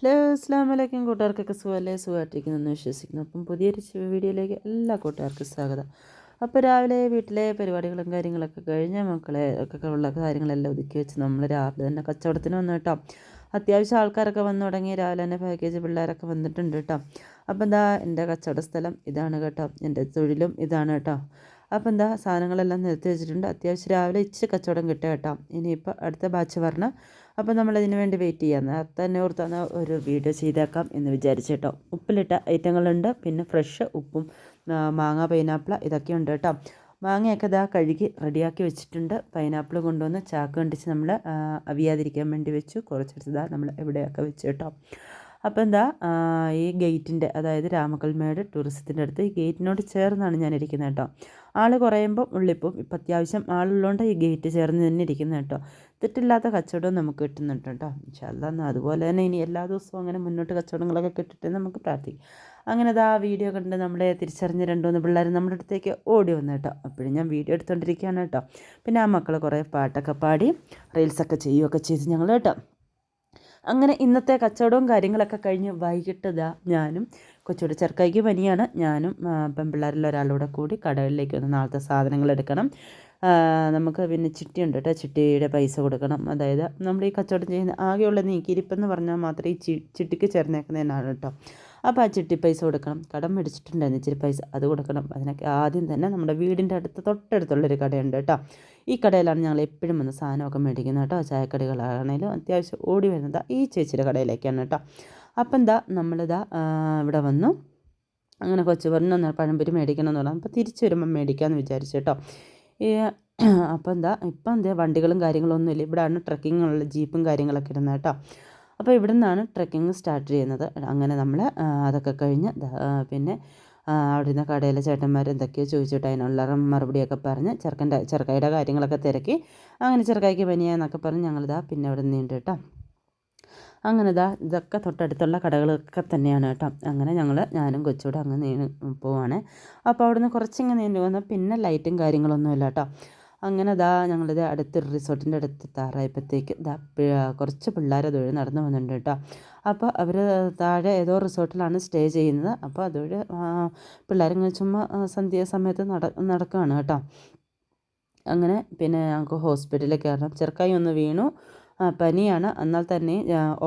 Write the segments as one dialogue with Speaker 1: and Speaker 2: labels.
Speaker 1: Hello അസ്സാം വലൈക്കും കൂട്ടുകാർക്കൊക്കെ സുഖമല്ലേ? സുഖമായിട്ടിരിക്കുന്നു. വിശ്വസിക്കുന്നു. അപ്പം പുതിയൊരു വീഡിയോയിലേക്ക് എല്ലാ കൂട്ടുകാർക്കും സ്വാഗതം. അപ്പോൾ രാവിലെ വീട്ടിലെ പരിപാടികളും കാര്യങ്ങളൊക്കെ കഴിഞ്ഞ മക്കളെ ഒക്കെ ഉള്ള കാര്യങ്ങളെല്ലാം ഒതുക്കി വെച്ച് നമ്മൾ രാവിലെ തന്നെ കച്ചവടത്തിന് വന്നു കേട്ടോ. അത്യാവശ്യം ആൾക്കാരൊക്കെ വന്നു തുടങ്ങി. രാവിലെ തന്നെ പാക്കേജ് പിള്ളേരൊക്കെ വന്നിട്ടുണ്ട് കേട്ടോ. അപ്പോൾ എന്താ എന്റെ കച്ചവട സ്ഥലം ഇതാണ് കേട്ടോ. എന്റെ തൊഴിലും ഇതാണ് കേട്ടോ. അപ്പോൾ എന്താ സാധനങ്ങളെല്ലാം നിരത്തി വെച്ചിട്ടുണ്ട്. അത്യാവശ്യം രാവിലെ ഇച്ചിരി കച്ചവടം കിട്ടുക കേട്ടോ. ഇനിയിപ്പോൾ അടുത്ത ബാച്ച് വരണം അപ്പോൾ നമ്മളതിന് വേണ്ടി വെയിറ്റ് ചെയ്യാം. തന്നെ ഓർത്താണ് ഒരു വീഡിയോ ചെയ്തേക്കാം എന്ന് വിചാരിച്ചു കേട്ടോ. ഉപ്പിലിട്ട ഐറ്റങ്ങളുണ്ട്. പിന്നെ ഫ്രഷ് ഉപ്പും മാങ്ങ പൈനാപ്പിൾ ഇതൊക്കെ ഉണ്ട് കേട്ടോ. മാങ്ങയൊക്കെ ഇതാ കഴുകി റെഡിയാക്കി വെച്ചിട്ടുണ്ട്. പൈനാപ്പിൾ കൊണ്ടുവന്ന് ചാക്ക് കണ്ടിച്ച് നമ്മൾ അവിയാതിരിക്കാൻ വേണ്ടി വെച്ചു. കുറച്ചെടുത്ത് ഇതാ നമ്മൾ എവിടെയൊക്കെ വെച്ചു കേട്ടോ. അപ്പോൾ എന്താ ഈ ഗേറ്റിന്റെ അതായത് രാമക്കൽമേട് ടൂറിസത്തിന്റെ അടുത്ത് ഈ ഗേറ്റിനോട് ചേർന്നാണ് ഞാൻ ഇരിക്കുന്നത് കേട്ടോ. ആൾ കുറയുമ്പോൾ ഉള്ളിപ്പോൾ ഇപ്പം അത്യാവശ്യം ആളുള്ളതുകൊണ്ട് ഈ ഗേറ്റ് ചേർന്ന് തന്നെ ഇരിക്കുന്നത് കേട്ടോ. തെറ്റില്ലാത്ത കച്ചവടവും നമുക്ക് കിട്ടുന്നുണ്ട് കേട്ടോ. ഇൻഷാല്ലാന്ന് അതുപോലെ തന്നെ ഇനി എല്ലാ ദിവസവും അങ്ങനെ മുന്നോട്ട് കച്ചവടങ്ങളൊക്കെ കിട്ടിട്ട് നമുക്ക് പ്രാർത്ഥിക്കും. അങ്ങനെ അത് ആ വീഡിയോ കണ്ട് നമ്മളെ തിരിച്ചറിഞ്ഞ് രണ്ടുമൂന്ന് പിള്ളേർ നമ്മുടെ അടുത്തേക്ക് ഓടി വന്നു കേട്ടോ. അപ്പോഴും ഞാൻ വീഡിയോ എടുത്തുകൊണ്ടിരിക്കുകയാണ് കേട്ടോ. പിന്നെ ആ മക്കൾ കുറേ പാട്ടൊക്കെ പാടി റീൽസൊക്കെ ചെയ്യുകയൊക്കെ ചെയ്ത് ഞങ്ങൾ കേട്ടോ. അങ്ങനെ ഇന്നത്തെ കച്ചവടവും കാര്യങ്ങളൊക്കെ കഴിഞ്ഞ് വൈകിട്ട് ഞാനും കൊച്ചുകൂടെ ചെറുക്കായിക്ക് പനിയാണ്. ഞാനും പെൺപിള്ളേരിൽ ഒരാളൂടെ കൂടി കടകളിലേക്ക് വന്ന് നാളത്തെ സാധനങ്ങൾ എടുക്കണം. നമുക്ക് പിന്നെ ചിട്ടിയുണ്ട് കേട്ടോ. ചിട്ടിയുടെ പൈസ കൊടുക്കണം. അതായത് നമ്മൾ ഈ കച്ചവടം ചെയ്യുന്ന ആകെയുള്ള നീക്കിയിരിപ്പെന്ന് പറഞ്ഞാൽ മാത്രമേ ഈ ചിട്ടിക്ക് ചേർന്നേക്കുന്നതിനാണ് കേട്ടോ. അപ്പോൾ ആ ചിട്ടി പൈസ കൊടുക്കണം. കടം മേടിച്ചിട്ടുണ്ടായിരുന്നു ഇച്ചിരി പൈസ. അത് കൊടുക്കണം. അതിനൊക്കെ ആദ്യം തന്നെ നമ്മുടെ വീടിന്റെ അടുത്ത് തൊട്ടടുത്തുള്ളൊരു കടയുണ്ട് കേട്ടോ. ഈ കടയിലാണ് ഞങ്ങൾ എപ്പോഴും വന്ന് സാധനമൊക്കെ മേടിക്കുന്നത് കേട്ടോ. ചായക്കടികളാണെങ്കിലും അത്യാവശ്യം ഓടി വരുന്നത് ഈ ചേച്ചിയുടെ കടയിലേക്കാണ് കേട്ടോ. അപ്പം എന്താ നമ്മളിതാ ഇവിടെ വന്നു. അങ്ങനെ കൊച്ചു പറഞ്ഞു പഴംപൊരി മേടിക്കണം എന്ന് പറഞ്ഞു. അപ്പോൾ തിരിച്ചു വരുമ്പോൾ മേടിക്കാമെന്ന് വിചാരിച്ചു കേട്ടോ. ഈ അപ്പോൾ എന്താ ഇപ്പം എന്താ വണ്ടികളും കാര്യങ്ങളൊന്നും ഇല്ല ഇവിടെയാണ് ട്രക്കിങ്ങുള്ള ജീപ്പും കാര്യങ്ങളൊക്കെ ഇടുന്നത് കേട്ടോ. അപ്പോൾ ഇവിടെ നിന്നാണ് ട്രക്കിങ് സ്റ്റാർട്ട് ചെയ്യുന്നത്. അങ്ങനെ നമ്മൾ അതൊക്കെ കഴിഞ്ഞ് പിന്നെ അവിടെ നിന്ന് കടയിലെ ചേട്ടന്മാർ എന്തൊക്കെയോ ചോദിച്ചിട്ട് അതിനുള്ള മറുപടിയൊക്കെ പറഞ്ഞ് ചെറുക്കന്റെ ചെറുക്കായുടെ കാര്യങ്ങളൊക്കെ തിരക്കി അങ്ങനെ ചെറുക്കായ്ക്ക് പനിയാന്നൊക്കെ പറഞ്ഞ് ഞങ്ങളിതാ പിന്നെ അവിടെ നിന്ന് കേട്ടോ. അങ്ങനെ ഇതാ ഇതൊക്കെ തൊട്ടടുത്തുള്ള കടകളൊക്കെ തന്നെയാണ് കേട്ടോ. അങ്ങനെ ഞങ്ങൾ ഞാനും കൊച്ചുകൂടെ അങ്ങ് നീ പോവാണ്. അപ്പോൾ അവിടുന്ന് കുറച്ചിങ്ങനെ നീണ്ടു വന്നാൽ പിന്നെ ലൈറ്റും കാര്യങ്ങളൊന്നുമില്ല കേട്ടോ. അങ്ങനെ ദാ ഞങ്ങളിത് അടുത്തൊരു റിസോർട്ടിന്റെ അടുത്ത് താറായപ്പോഴത്തേക്ക് ദാ കുറച്ച് പിള്ളേർ അതുവഴി നടന്നു വന്നിട്ടുണ്ട് കേട്ടോ. അപ്പോൾ അവർ താഴെ ഏതോ റിസോർട്ടിലാണ് സ്റ്റേ ചെയ്യുന്നത്. അപ്പോൾ അതുവഴി പിള്ളേരിങ്ങനെ ചുമ്മാ സന്ധ്യ സമയത്ത് നട നടക്കുകയാണ് കേട്ടോ. അങ്ങനെ പിന്നെ ഞങ്ങൾക്ക് ഹോസ്പിറ്റലിൽ കയറണം ചെറുക്കായി ഒന്ന് വീണു. പനിയാണ്. എന്നാൽ തന്നെ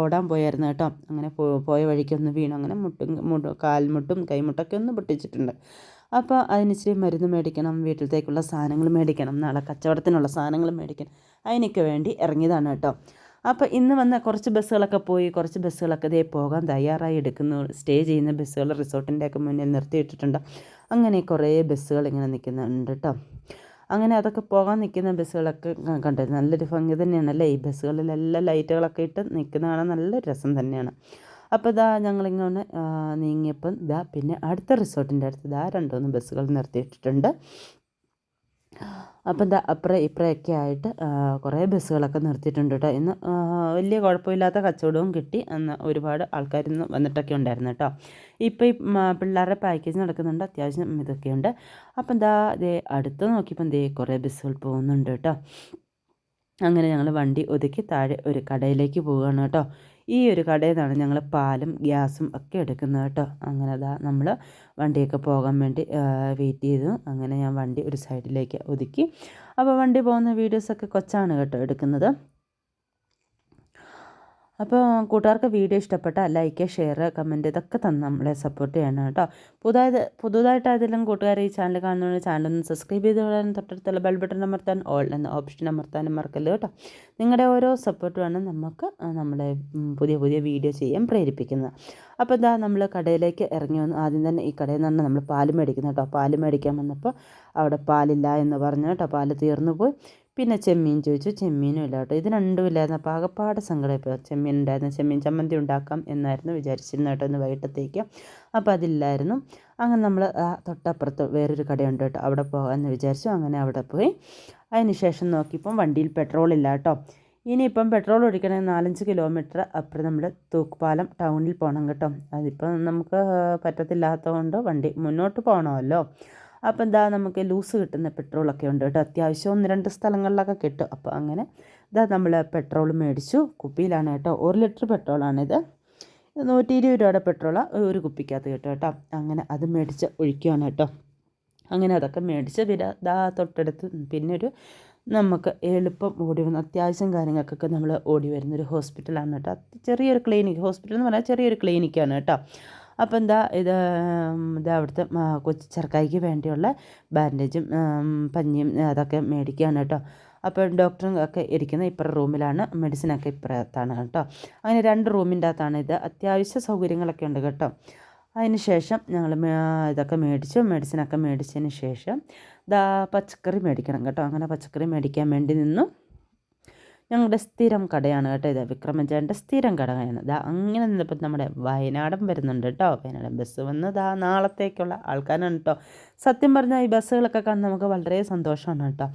Speaker 1: ഓടാൻ പോയായിരുന്നു കേട്ടോ. അങ്ങനെ പോയ വഴിക്കൊന്ന് വീണു. അങ്ങനെ മുട്ടും കാൽമുട്ടും കൈമുട്ടൊക്കെ ഒന്ന് പൊട്ടിച്ചിട്ടുണ്ട്. അപ്പോൾ അതിനിച്ചിരി മരുന്ന് മേടിക്കണം വീട്ടിലത്തേക്കുള്ള സാധനങ്ങൾ മേടിക്കണം നാളെ കച്ചവടത്തിനുള്ള സാധനങ്ങൾ മേടിക്കണം. അതിനൊക്കെ വേണ്ടി ഇറങ്ങിയതാണ് കേട്ടോ. അപ്പോൾ ഇന്ന് വന്ന കുറച്ച് ബസ്സുകളൊക്കെ പോയി കുറച്ച് ബസ്സുകളൊക്കെ ഇതേ പോകാൻ തയ്യാറായി എടുക്കുന്നു. സ്റ്റേ ചെയ്യുന്ന ബസ്സുകൾ റിസോർട്ടിന്റെയൊക്കെ മുന്നിൽ നിർത്തിയിട്ടിട്ടുണ്ട്. അങ്ങനെ കുറേ ബസ്സുകൾ ഇങ്ങനെ നിൽക്കുന്നുണ്ട് കേട്ടോ. അങ്ങനെ അതൊക്കെ പോകാൻ നിൽക്കുന്ന ബസ്സുകളൊക്കെ കണ്ടത് നല്ലൊരു ഭംഗി തന്നെയാണല്ലേ ഈ ബസ്സുകളിലെല്ലാം ലൈറ്റുകളൊക്കെ ഇട്ട് നിൽക്കുന്ന കാണാൻ നല്ല രസം തന്നെയാണ്. അപ്പോൾ ഇതാ ഞങ്ങളിങ്ങനെ നീങ്ങിയപ്പം ഇതാ പിന്നെ അടുത്ത റിസോർട്ടിന്റെ അടുത്ത് ഇതാ രണ്ടുമൂന്ന് ബസ്സുകൾ നിർത്തിയിട്ടിട്ടുണ്ട്. അപ്പം എന്താ അപ്പുറം ഇപ്പുറമൊക്കെ ആയിട്ട് കുറേ ബസ്സുകളൊക്കെ നിർത്തിയിട്ടുണ്ട് കേട്ടോ ഇന്ന് വലിയ കുഴപ്പമില്ലാത്ത കച്ചവടവും കിട്ടി. അന്ന് ഒരുപാട് ആൾക്കാർ ഇന്ന് വന്നിട്ടൊക്കെ ഉണ്ടായിരുന്നു കേട്ടോ ഇപ്പോൾ ഈ പിള്ളേരുടെ പാക്കേജ് നടക്കുന്നുണ്ട്. അത്യാവശ്യം ഇതൊക്കെയുണ്ട്. അപ്പം എന്താ ദേ അടുത്ത് നോക്കിയപ്പോൾ എന്തേ കുറേ ബസ്സുകൾ പോകുന്നുണ്ട് കേട്ടോ അങ്ങനെ ഞങ്ങൾ വണ്ടി ഒതുക്കി താഴെ ഒരു കടയിലേക്ക് പോവുകയാണ് കേട്ടോ. ഈ ഒരു കടയിൽ നിന്നാണ് ഞങ്ങൾ പാലും ഗ്യാസും ഒക്കെ എടുക്കുന്നത് കേട്ടോ. അങ്ങനെ അതാ നമ്മൾ വണ്ടിയൊക്കെ പോകാൻ വേണ്ടി വെയിറ്റ് ചെയ്തു. അങ്ങനെ ഞാൻ വണ്ടി ഒരു സൈഡിലേക്ക് ഒതുക്കി. അപ്പോൾ വണ്ടി പോകുന്ന വീഡിയോസൊക്കെ കൊച്ചാണ് കേട്ടോ എടുക്കുന്നത്. അപ്പോൾ കൂട്ടുകാർക്ക് വീഡിയോ ഇഷ്ടപ്പെട്ട ലൈക്ക് ഷെയർ കമന്റ് ഇതൊക്കെ തന്ന് നമ്മളെ സപ്പോർട്ട് ചെയ്യണം കേട്ടോ. പുതുതായത് പുതുതായിട്ട് ഏതെങ്കിലും കൂട്ടുകാർ ഈ ചാനൽ കാണുന്ന ചാനൽ ഒന്ന് സബ്സ്ക്രൈബ് ചെയ്ത് വിടാനും തൊട്ടടുത്തുള്ള ബെൽ ബട്ടൺ അമർത്താൻ ഓൾ എന്ന ഓപ്ഷൻ അമർത്താനും മറക്കല്ല് കേട്ടോ. നിങ്ങളുടെ ഓരോ സപ്പോർട്ട് വേണം നമുക്ക് നമ്മളെ പുതിയ പുതിയ വീഡിയോ ചെയ്യാൻ പ്രേരിപ്പിക്കുന്നത്. അപ്പോൾ എന്താ നമ്മൾ കടയിലേക്ക് ഇറങ്ങി വന്നു. ആദ്യം തന്നെ ഈ കടയിൽ നിന്നാണ് നമ്മൾ പാൽ മേടിക്കുന്നു കേട്ടോ. പാൽ മേടിക്കാൻ വന്നപ്പോൾ അവിടെ പാലില്ല എന്ന് പറഞ്ഞു കേട്ടോ. പാൽ തീർന്നു പോയി. പിന്നെ ചെമ്മീൻ ചോദിച്ചു. ചെമ്മീനും ഇല്ല കേട്ടോ ഇത് രണ്ടും ഇല്ലായിരുന്നു അപ്പോൾ ആകെപ്പാടെ സങ്കടം ഇപ്പോൾ ചെമ്മീൻ ഉണ്ടായിരുന്നു ചെമ്മീൻ ചമ്മന്തി ഉണ്ടാക്കാം എന്നായിരുന്നു വിചാരിച്ചിരുന്നു കേട്ടോ ഇന്ന് വൈകിട്ടത്തേക്ക്. അപ്പോൾ അതില്ലായിരുന്നു. അങ്ങനെ നമ്മൾ ആ തൊട്ടപ്പുറത്ത് വേറൊരു കടയുണ്ട് കേട്ടോ. അവിടെ പോകാമെന്ന് വിചാരിച്ചു. അങ്ങനെ അവിടെ പോയി. അതിന് ശേഷം നോക്കിയപ്പം വണ്ടിയിൽ പെട്രോൾ ഇല്ല കേട്ടോ. ഇനിയിപ്പം പെട്രോൾ ഒഴിക്കണമെങ്കിൽ നാലഞ്ച് കിലോമീറ്റർ അപ്പുറം നമ്മൾ തൂക്കുപാലം ടൗണിൽ പോകണം കേട്ടോ. അതിപ്പം നമുക്ക് പറ്റത്തില്ലാത്തതുകൊണ്ട് വണ്ടി മുന്നോട്ട് പോകണമല്ലോ. അപ്പോൾ എന്താ നമുക്ക് ലൂസ് കിട്ടുന്ന പെട്രോളൊക്കെ ഉണ്ട് കേട്ടോ. അത്യാവശ്യം ഒന്ന് രണ്ട് സ്ഥലങ്ങളിലൊക്കെ കിട്ടും. അപ്പോൾ അങ്ങനെ ഇതാ നമ്മൾ പെട്രോൾ മേടിച്ചു. കുപ്പിയിലാണ് കേട്ടോ. ഒരു ലിറ്റർ പെട്രോളാണിത്. നൂറ്റി ഇരുപത് രൂപയുടെ പെട്രോളാണ് ഒരു കുപ്പിക്കകത്ത് കിട്ടും കേട്ടോ. അങ്ങനെ അത് മേടിച്ച് ഒഴിക്കുകയാണ് കേട്ടോ. അങ്ങനെ അതൊക്കെ മേടിച്ച് പിന്നെ ദാ തൊട്ടടുത്ത് പിന്നെ ഒരു നമുക്ക് എളുപ്പം ഓടി വന്ന അത്യാവശ്യം കാര്യങ്ങൾക്കൊക്കെ നമ്മൾ ഓടി വരുന്നൊരു ഹോസ്പിറ്റലാണ് കേട്ടോ. ചെറിയൊരു ക്ലിനിക്ക് ഹോസ്പിറ്റൽ എന്ന് പറഞ്ഞാൽ ചെറിയൊരു ക്ലിനിക്കാണ് കേട്ടോ. അപ്പോൾ എന്താ ഇത് ഇതാ അവിടുത്തെ കൊച്ചു ചെറുക്കായിക്ക് വേണ്ടിയുള്ള ബാൻഡേജും പഞ്ഞിയും അതൊക്കെ മേടിക്കുകയാണ് കേട്ടോ. അപ്പോൾ ഡോക്ടറും ഒക്കെ ഇരിക്കുന്ന ഇപ്പുറ റൂമിലാണ് മെഡിസിനൊക്കെ ഇപ്പുറത്താണ് കേട്ടോ. അങ്ങനെ രണ്ട് റൂമിന്റെ അകത്താണ് ഇത്. അത്യാവശ്യ സൗകര്യങ്ങളൊക്കെ ഉണ്ട് കേട്ടോ. അതിന് ശേഷം ഞങ്ങൾ ഇതൊക്കെ മേടിച്ചു മെഡിസിനൊക്കെ മേടിച്ചതിന് ശേഷം ദാ പച്ചക്കറി മേടിക്കണം കേട്ടോ. അങ്ങനെ പച്ചക്കറി മേടിക്കാൻ വേണ്ടി നിന്നു. ഞങ്ങളുടെ സ്ഥിരം കടയാണ് കേട്ടോ ഇത്. വിക്രമചേട്ടന്റെ സ്ഥിരം കടയാണ്. ഇതാ അങ്ങനെ നിന്നപ്പോൾ നമ്മുടെ വയനാടൻ വരുന്നുണ്ട് കേട്ടോ. വയനാടൻ ബസ് വന്ന് ഇതാ നാളത്തേക്കുള്ള ആൾക്കാരാണ് കേട്ടോ. സത്യം പറഞ്ഞാൽ ഈ ബസ്സുകളൊക്കെ കാണാൻ നമുക്ക് വളരെ സന്തോഷമാണ് കേട്ടോ.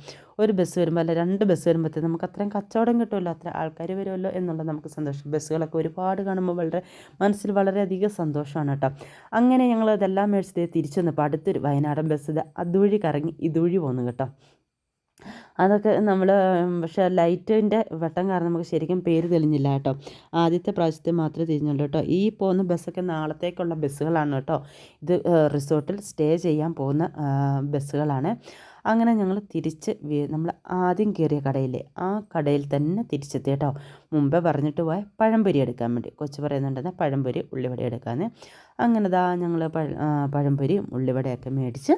Speaker 1: ഒരു ബസ് വരുമ്പോൾ അല്ല രണ്ട് ബസ് വരുമ്പോഴത്തേക്ക് നമുക്ക് അത്രയും കച്ചവടം കിട്ടുമല്ലോ അത്ര ആൾക്കാർ വരുമല്ലോ എന്നുള്ളത് നമുക്ക് സന്തോഷം. ബസ്സുകളൊക്കെ ഒരുപാട് കാണുമ്പോൾ വളരെ മനസ്സിൽ വളരെയധികം സന്തോഷമാണ് കേട്ടോ. അങ്ങനെ ഞങ്ങൾ അതെല്ലാം മേടിച്ചത് തിരിച്ചു വന്നപ്പോൾ അടുത്തൊരു വയനാടൻ ബസ് ഇത് അതുവഴി കറങ്ങി ഇതുവഴി പോന്നു കേട്ടോ. അതൊക്കെ നമ്മൾ പക്ഷേ ലൈറ്റിന്റെ വെട്ടം കാരണം നമുക്ക് ശരിക്കും പേര് തെളിഞ്ഞില്ല കേട്ടോ. ആദ്യത്തെ പ്രാവശ്യത്തെ മാത്രമേ തിരിഞ്ഞുള്ളൂ കേട്ടോ. ഈ പോകുന്ന ബസ്സൊക്കെ നാളത്തേക്കുള്ള ബസ്സുകളാണ് കേട്ടോ. ഇത് റിസോർട്ടിൽ സ്റ്റേ ചെയ്യാൻ പോകുന്ന ബസ്സുകളാണ്. അങ്ങനെ ഞങ്ങൾ തിരിച്ച് നമ്മൾ ആദ്യം കയറിയ കടയില്ലേ ആ കടയിൽ തന്നെ തിരിച്ചെത്തി കേട്ടോ. മുമ്പേ പറഞ്ഞിട്ട് പോയ പഴംപൊരി എടുക്കാൻ വേണ്ടി. കൊച്ചു പറയുന്നുണ്ടെന്ന് പഴംപൊരി ഉള്ളിവട എടുക്കാമെന്ന് അങ്ങനെ ദാ ഞങ്ങൾ പഴംപൊരിയും ഉള്ളിവടയൊക്കെ മേടിച്ച്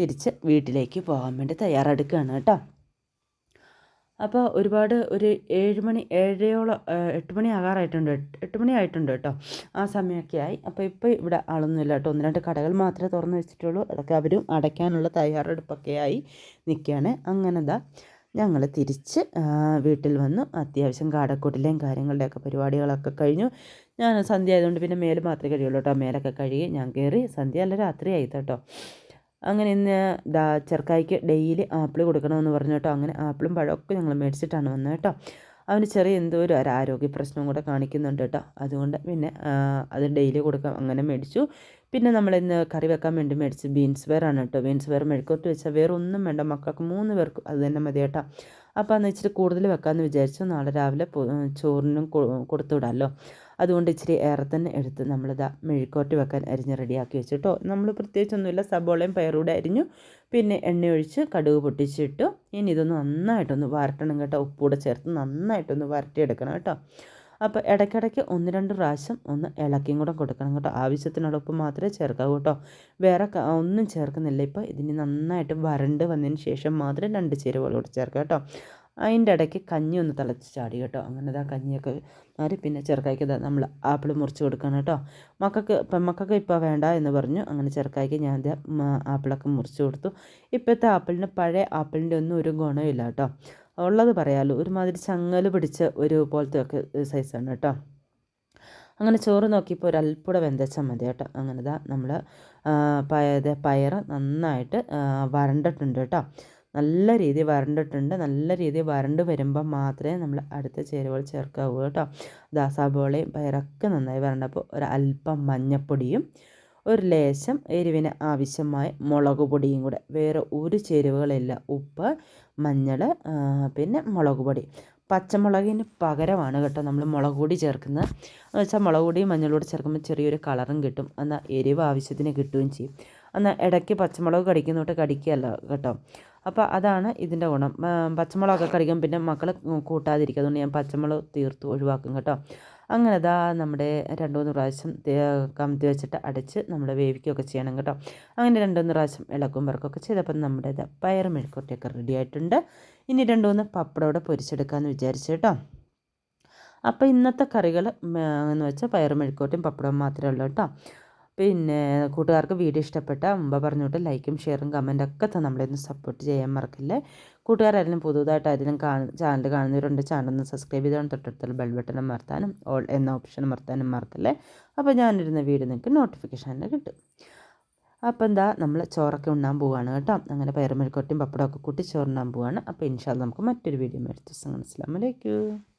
Speaker 1: തിരിച്ച് വീട്ടിലേക്ക് പോകാൻ വേണ്ടി തയ്യാറെടുക്കുകയാണ് കേട്ടോ. അപ്പോൾ ഒരുപാട് ഒരു ഏഴ് മണി ഏഴയോളം എട്ട് മണി ആകാറായിട്ടുണ്ട്. എട്ട് മണി ആയിട്ടുണ്ട് കേട്ടോ ആ സമയമൊക്കെ ആയി. അപ്പോൾ ഇപ്പോൾ ഇവിടെ ആളൊന്നുമില്ല കേട്ടോ. ഒന്ന് രണ്ട് കടകൾ മാത്രമേ തുറന്ന് വെച്ചിട്ടുള്ളൂ. അതൊക്കെ അവരും അടയ്ക്കാനുള്ള തയ്യാറെടുപ്പൊക്കെ ആയി നിൽക്കുകയാണ്. അങ്ങനെ ദാ ഞങ്ങൾ തിരിച്ച് വീട്ടിൽ വന്നു. അത്യാവശ്യം കാടക്കൂട്ടിലെയും കാര്യങ്ങളുടെയൊക്കെ പരിപാടികളൊക്കെ കഴിഞ്ഞു. ഞാൻ സന്ധ്യ ആയതുകൊണ്ട് പിന്നെ മേൽ മാത്രമേ കഴിയുള്ളൂ കേട്ടോ. മേലൊക്കെ കഴുകി ഞാൻ കയറി സന്ധ്യ അല്ല രാത്രിയായി കേട്ടോ. അങ്ങനെ ഇന്ന് ദാ ചെറുക്കായ്ക്ക് ഡെയിലി ആപ്പിൾ കൊടുക്കണമെന്ന് പറഞ്ഞു കേട്ടോ. അങ്ങനെ ആപ്പിളും പഴമൊക്കെ ഞങ്ങൾ മേടിച്ചിട്ടാണ് വന്നത് കേട്ടോ. അവന് ചെറിയ എന്തോ ഒരു ആരോഗ്യ പ്രശ്നവും കൂടെ കാണിക്കുന്നുണ്ട് കേട്ടോ. അതുകൊണ്ട് പിന്നെ അത് ഡെയിലി കൊടുക്കാം. അങ്ങനെ മേടിച്ചു. പിന്നെ നമ്മൾ ഇന്ന് കറി വെക്കാൻ വേണ്ടി മേടിച്ച് ബീൻസ് വെയറാണ് കേട്ടോ. ബീൻസ് വെയർ മെഴുക്കോട്ട് വെച്ചാൽ വേറെ ഒന്നും വേണ്ട. മക്കൾക്ക് മൂന്ന് പേർക്ക് അത് തന്നെ മതി കേട്ടോ. അപ്പോൾ അന്ന് ഇച്ചിരി കൂടുതൽ വെക്കാമെന്ന് വിചാരിച്ചു. നാളെ രാവിലെ ചോറിനും കൊടുത്തു വിടാമല്ലോ അതുകൊണ്ട് ഇച്ചിരി ഏറെ തന്നെ എടുത്ത് നമ്മളിതാ മെഴുക്കോട്ട് വെക്കാൻ അരിഞ്ഞ് റെഡിയാക്കി വെച്ചിട്ടോ. നമ്മൾ പ്രത്യേകിച്ചൊന്നുമില്ല സബോളയും പയറൂടെ അരിഞ്ഞു. പിന്നെ എണ്ണ ഒഴിച്ച് കടുക് പൊട്ടിച്ചിട്ടു. ഇനി ഇതൊന്ന് നന്നായിട്ടൊന്ന് വരട്ടണം കേട്ടോ. ഉപ്പൂടെ ചേർത്ത് നന്നായിട്ടൊന്ന് വരട്ടിയെടുക്കണം കേട്ടോ. അപ്പോൾ ഇടയ്ക്കിടയ്ക്ക് ഒന്ന് രണ്ട് പ്രാവശ്യം ഒന്ന് ഇളക്കിയും കൂടെ കൊടുക്കണം കേട്ടോ. ആവശ്യത്തിനുള്ള ഉപ്പ് മാത്രമേ ചേർക്കാവൂ കേട്ടോ. വേറെ ഒന്നും ചേർക്കുന്നില്ല ഇപ്പോൾ ഇതിന് നന്നായിട്ട് വരണ്ട് വന്നതിന് ശേഷം മാത്രം രണ്ട് ചേരുവകൾ കൂടെ ചേർക്കാം കേട്ടോ. അതിന്റെ ഇടയ്ക്ക് കഞ്ഞി ഒന്ന് തിളച്ച് ചാടി കേട്ടോ. അങ്ങനെ ഇതാ കഞ്ഞിയൊക്കെ മാറി പിന്നെ ചെറുക്കായ്ക്ക് നമ്മൾ ആപ്പിൾ മുറിച്ച് കൊടുക്കണം കേട്ടോ. മക്കൾക്ക് പെമ്മക്കൊക്കെ ഇപ്പോൾ വേണ്ട എന്ന് പറഞ്ഞു. അങ്ങനെ ചെറുക്കായ്ക്ക് ഞാൻ ആപ്പിളൊക്കെ മുറിച്ച് കൊടുത്തു. ഇപ്പോഴത്തെ ആപ്പിളിന് പഴയ ആപ്പിളിന്റെ ഒന്നും ഒരു ഗുണമില്ല കേട്ടോ. ഉള്ളത് പറയാമല്ലോ ഒരുമാതിരി ചങ്ങൽ പിടിച്ച ഒരു പോലത്തെ ഒക്കെ സൈസാണ് കേട്ടോ. അങ്ങനെ ചോറ് നോക്കിയപ്പോൾ ഒരു അൽപ്പുട വെന്തച്ചാൽ മതി കേട്ടോ. അങ്ങനെ ഇതാ നമ്മൾ പയർ നന്നായിട്ട് വരണ്ടിട്ടുണ്ട് കേട്ടോ. നല്ല രീതിയിൽ വരണ്ടിട്ടുണ്ട്. നല്ല രീതിയിൽ വരണ്ട് വരുമ്പോൾ മാത്രമേ നമ്മൾ അടുത്ത ചേരുവകൾ ചേർക്കാവൂ കേട്ടോ. ദാസാബോളയും പയറൊക്കെ നന്നായി വരണ്ടപ്പോൾ ഒരു അല്പം മഞ്ഞപ്പൊടിയും ഒരു ലേശം എരിവിന് ആവശ്യമായ മുളക് പൊടിയും കൂടെ. വേറെ ഒരു ചേരുവകളില്ല. ഉപ്പ് മഞ്ഞൾ പിന്നെ മുളക് പൊടി. പച്ചമുളകിന് പകരമാണ് കേട്ടോ നമ്മൾ മുളക് പൊടി ചേർക്കുന്നത്. എന്ന് വെച്ചാൽ മുളക് പൊടിയും മഞ്ഞൾ ചേർക്കുമ്പോൾ ചെറിയൊരു കളറും കിട്ടും. എന്നാൽ എരിവ് ആവശ്യത്തിന് കിട്ടുകയും ചെയ്യും. എന്നാൽ ഇടയ്ക്ക് പച്ചമുളക് കടിക്കുന്നോട്ട് കടിക്കുകയല്ല കേട്ടോ. അപ്പോൾ അതാണ് ഇതിന്റെ ഗുണം. പച്ചമുളകൊക്കെ കടിക്കും പിന്നെ മക്കൾ കൂട്ടാതിരിക്കും അതുകൊണ്ട് ഞാൻ പച്ചമുളക് തീർത്ത് ഒഴിവാക്കും കേട്ടോ. അങ്ങനെ ഇതാ നമ്മുടെ രണ്ട് മൂന്ന് പ്രാവശ്യം കമത്തി വെച്ചിട്ട് അടച്ച് നമ്മൾ വേവിക്കുകയൊക്കെ ചെയ്യണം കേട്ടോ. അങ്ങനെ രണ്ട് മൂന്ന് പ്രാവശ്യം ഇളക്കും പിറക്കൊക്കെ ചെയ്തപ്പോൾ നമ്മുടെ പയർ മെഴുക്കൊട്ടിയൊക്കെ റെഡി ആയിട്ടുണ്ട്. ഇനി രണ്ട് മൂന്ന് പപ്പടം പൊരിച്ചെടുക്കാമെന്ന് വിചാരിച്ചു കേട്ടോ. അപ്പോൾ ഇന്നത്തെ കറികൾ എന്ന് വെച്ചാൽ പയർ മെഴുക്കോട്ടും പപ്പടവും മാത്രമേ ഉള്ളൂ കേട്ടോ. പിന്നെ കൂട്ടുകാർക്ക് വീഡിയോ ഇഷ്ടപ്പെട്ട മുമ്പ് പറഞ്ഞോട്ട് ലൈക്കും ഷെയറും കമന്റ് ഒക്കെ തന്നെ നമ്മളിന്ന് സപ്പോർട്ട് ചെയ്യാൻ മറക്കില്ലേ. കൂട്ടുകാരായാലും പുതുതായിട്ട് ആരെങ്കിലും കാണു ചാനൽ കാണുന്നവരുണ്ട് ചാനൽ ഒന്ന് സബ്സ്ക്രൈബ് ചെയ്താൽ തൊട്ടടുത്തുള്ള ബെൽ ബട്ടൺ മറത്താനും ഓൾ എന്ന ഓപ്ഷൻ മറത്താനും മറക്കല്ലേ. അപ്പോൾ ഞാനിരുന്ന വീഡിയോ നിങ്ങൾക്ക് നോട്ടിഫിക്കേഷൻ കിട്ടും. അപ്പോൾ എന്താ നമ്മൾ ചോറൊക്കെ ഉണ്ണാൻ പോവുകയാണ് കേട്ടോ. അങ്ങനെ പയറുമെഴുക്കൊട്ടിയും പപ്പടമൊക്കെ കൂട്ടി ചോറുണ്ണാൻ പോവുകയാണ് അപ്പോൾ ഇൻഷാൽ നമുക്ക് മറ്റൊരു വീഡിയോ മേടിച്ച് ദിവസം അസ്സാം വലൈക്കും